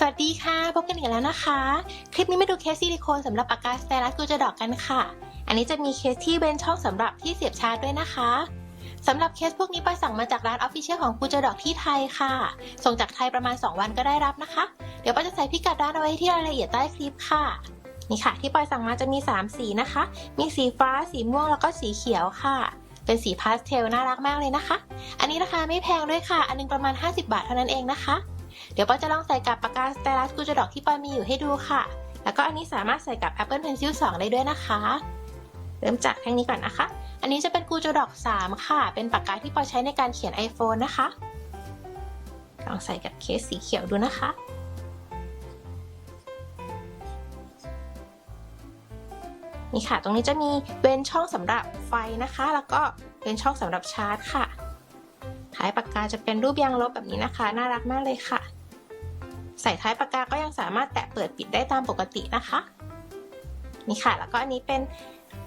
สวัสดีค่ะ พบกันอีกแล้วนะคะ คลิปนี้มาดูเคสซิลิโคนสำหรับปากกาสเตลัสกูจะดอกกันค่ะ อันนี้จะมีเคสที่เป็นช่องสำหรับที่เสียบชาร์จด้วยนะคะสำหรับเคสพวกนี้ไปสั่งมาจากร้านออฟฟิเชียลของกูจะดอกที่ไทยค่ะ ส่งจากไทยประมาณ 2 วันก็ได้รับนะคะ เดี๋ยวปอยจะใส่พิกัดร้านเอาไว้ที่รายละเอียดใต้คลิปค่ะ นี่ค่ะ ที่ปอยสั่งมาจะมี 3 สีนะคะ มีสีฟ้า สีม่วงแล้วก็สีเขียวค่ะเป็นสีพาสเทลน่ารักมากเลยนะคะ อันนี้ราคาไม่แพงด้วยค่ะ อันนึงประมาณ 50 บาทเท่านั้นเองนะคะ เดี๋ยวปอจะลองใส่กับปากกาสเตลัสกูจดอกที่ปอมีอยู่ให้ดูค่ะ แล้วก็อันนี้สามารถใส่กับ Apple Pencil 2 ได้ด้วยนะคะ เริ่มจากแท่งนี้ก่อนนะคะ อันนี้จะเป็นกูจดอก 3 ค่ะ เป็นปากกาที่ปอใช้ในการเขียน iPhone นะคะ ลองใส่กับเคสสีเขียวดูนะคะนี่ค่ะ ตรงนี้จะมีเป็นช่องสำหรับไฟนะคะ แล้วก็เป็นช่องสำหรับชาร์จค่ะ ท้ายปากกาจะเป็นรูปยางลบแบบนี้นะคะ น่ารักมากเลยค่ะ ใส่ท้ายปากกาก็ยังสามารถแตะเปิดปิดได้ตามปกตินะคะ นี่ค่ะ แล้วก็อันนี้เป็น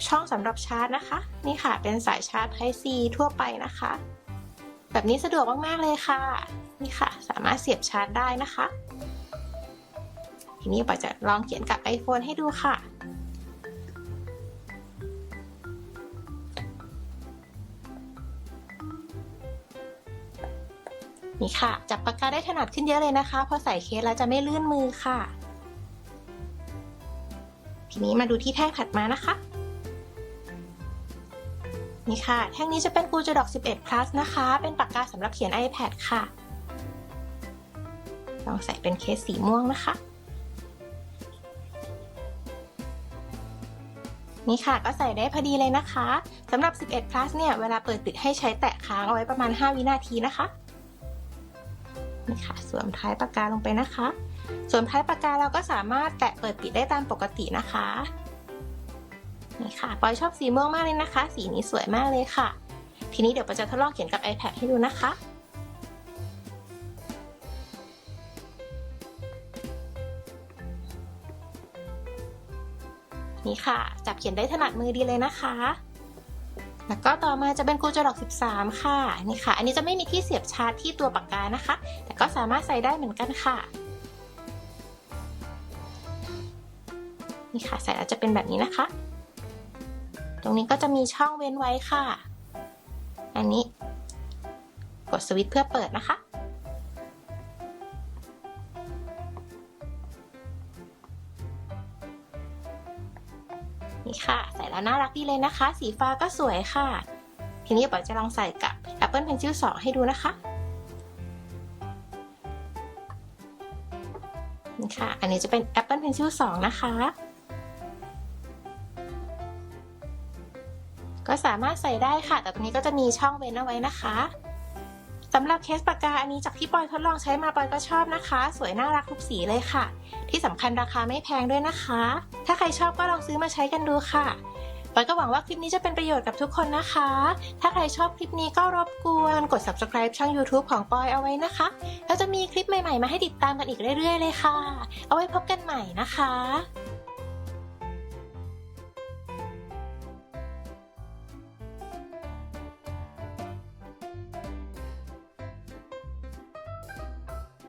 ช่องสำหรับชาร์จนะคะ นี่ค่ะ เป็นสายชาร์จ Type C ทั่วไปนะคะ แบบนี้สะดวกมาก ๆ เลยค่ะ นี่ค่ะ สามารถเสียบชาร์จได้นะคะ ทีนี้ปอยจะลองเขียนกับ iPhone ให้ดูค่ะ นี่ค่ะ จับปากกาได้ถนัดขึ้นเยอะเลยนะคะ พอใส่เคสแล้วจะไม่ลื่นมือค่ะ ทีนี้มาดูที่แท่งถัดมานะคะ นี่ค่ะ แท่งนี้จะเป็นกูจดอก11 plus นะคะ เป็นปากกาสำหรับเขียน iPad ค่ะ ลองใส่เป็นเคสสีม่วงนะคะนี่ค่ะก็ใส่ได้พอดีเลยนะคะสำหรับ 11 plus เนี่ย เวลาเปิดปิดให้ใช้แตะค้างเอาไว้ประมาณ 5 วินาทีนะคะ นี่ค่ะสวมท้ายปากกาลงไปนะคะ สวมท้ายปากกาเราก็สามารถแตะเปิดปิดได้ตามปกตินะคะนี่ค่ะปอยชอบสีม่วงมากเลยนะคะ สีนี้สวยมากเลยค่ะ ทีนี้เดี๋ยวปอยจะทดลองเขียนกับ iPad ให้ดูนะคะนี่ค่ะ จับเขียนได้ถนัดมือดีเลยนะคะ แล้วก็ต่อมาจะเป็นกูจะดอก 13 ค่ะนี่ค่ะ อันนี้จะไม่มีที่เสียบชาร์จที่ตัวปากกานะคะ แต่ก็สามารถใส่ได้เหมือนกันค่ะนี่ค่ะใส่แล้วจะเป็นแบบนี้นะคะ ตรงนี้ก็จะมีช่องเว้นไว้ค่ะ อันนี้ กดสวิตช์เพื่อเปิดนะคะ นี่ค่ะ ใส่แล้วน่ารักดีเลยนะคะ สีฟ้าก็สวยค่ะ ทีนี้ปอยจะลองใส่กับ Apple Pencil 2 ให้ดูนะคะนี่ค่ะ อันนี้จะเป็น Apple Pencil 2 นะคะ ก็สามารถใส่ได้ค่ะ แต่ตรงนี้ก็จะมีช่องเว้นเอาไว้นะคะ สำหรับเคสปากกาอันนี้จากที่ปอยทดลองใช้มาปอยก็ชอบนะคะ สวยน่ารักทุกสีเลยค่ะ ที่สำคัญราคาไม่แพงด้วยนะคะ ถ้าใครชอบก็ลองซื้อมาใช้กันดูค่ะปอยก็หวังว่าคลิปนี้จะเป็นประโยชน์กับทุกคนนะคะ ถ้าใครชอบคลิปนี้ก็รบกวนกด subscribe ช่อง YouTube ของปอยเอาไว้นะคะ แล้วจะมีคลิปใหม่ๆ มาให้ติดตามกันอีกเรื่อยๆ เลยค่ะ เอาไว้พบกันใหม่นะคะ